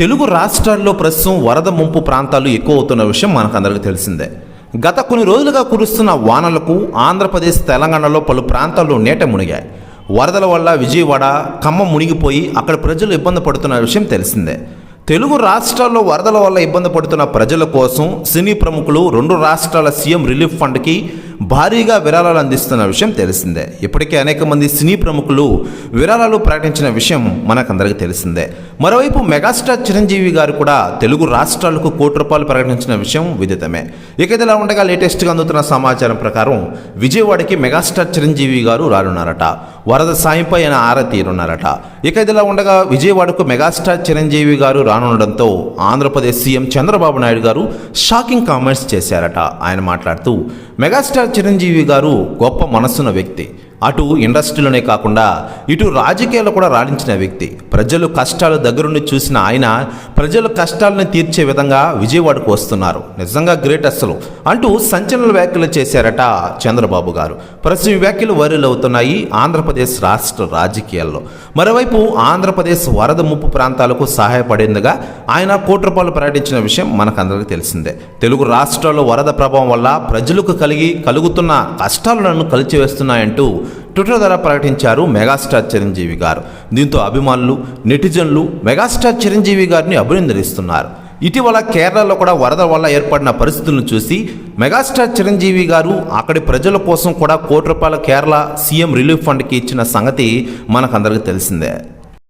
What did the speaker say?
తెలుగు రాష్ట్రాల్లో ప్రస్తుతం వరద ముంపు ప్రాంతాలు ఎక్కువ అవుతున్న విషయం మనకందరికీ తెలిసిందే. గత కొన్ని రోజులుగా కురుస్తున్న వానలకు ఆంధ్రప్రదేశ్ తెలంగాణలో పలు ప్రాంతాల్లో నేట మునిగాయి. వరదల వల్ల విజయవాడ ఖమ్మం మునిగిపోయి అక్కడ ప్రజలు ఇబ్బంది పడుతున్న విషయం తెలిసిందే. తెలుగు రాష్ట్రాల్లో వరదల వల్ల ఇబ్బంది పడుతున్న ప్రజల కోసం సినీ ప్రముఖులు రెండు రాష్ట్రాల సీఎం రిలీఫ్ ఫండ్కి భారీగా విరాళాలు అందిస్తున్న విషయం తెలిసిందే. ఇప్పటికే అనేక మంది సినీ ప్రముఖులు విరాళాలు ప్రకటించిన విషయం మనకందరికీ తెలిసిందే. మరోవైపు మెగాస్టార్ చిరంజీవి గారు కూడా తెలుగు రాష్ట్రాలకు కోటి రూపాయలు ప్రకటించిన విషయం విదితమే. ఇక ఇదిలా ఉండగా లేటెస్ట్గా అందుతున్న సమాచారం ప్రకారం విజయవాడకి మెగాస్టార్ చిరంజీవి గారు రానున్నారట. వరద సాయంపై ఆయన ఆరా తీరున్నారట ఇక ఇదిలా ఉండగా విజయవాడకు megastar Chiranjeevi garu రానుండడంతో Andhra Pradesh CM Chandrababu Naidu garu shocking comments చేశారట. ఆయన మాట్లాడుతూ మెగాస్టార్ చిరంజీవి గారు గొప్ప మనస్సున్న వ్యక్తి. అటు ఇండస్ట్రీలోనే కాకుండా ఇటు రాజకీయాల్లో కూడా రాణించిన వ్యక్తి. ప్రజలు కష్టాలు దగ్గరుండి చూసిన ఆయన ప్రజల కష్టాలను తీర్చే విధంగా విజయవాడకు వస్తున్నారు. నిజంగా గ్రేట్ అసలు అంటూ సంచలన వ్యాఖ్యలు చేశారట చంద్రబాబు గారు. ప్రస్తుతం వ్యాఖ్యలు వైరల్ అవుతున్నాయి ఆంధ్రప్రదేశ్ రాష్ట్ర రాజకీయాల్లో. మరోవైపు ఆంధ్రప్రదేశ్ వరద ముప్పు ప్రాంతాలకు సహాయపడేందుగా ఆయన కోటి రూపాయలు ప్రకటించిన విషయం మనకందరికీ తెలిసిందే. తెలుగు రాష్ట్రాల్లో వరద ప్రభావం వల్ల ప్రజలకు కలిగి కలుగుతున్న కష్టాలను కలిచివేస్తున్నాయంటూ ట్విట్టర్ ద్వారా ప్రకటించారు మెగాస్టార్ చిరంజీవి గారు. దీంతో అభిమానులు నెటిజన్లు మెగాస్టార్ చిరంజీవి గారిని అభినందనిస్తున్నారు. ఇటీవల కేరళలో కూడా వరద వల్ల ఏర్పడిన పరిస్థితులను చూసి మెగాస్టార్ చిరంజీవి గారు అక్కడి ప్రజల కోసం కూడా కోటి రూపాయల కేరళ సీఎం రిలీఫ్ ఫండ్కి ఇచ్చిన సంగతి మనకందరికీ తెలిసిందే.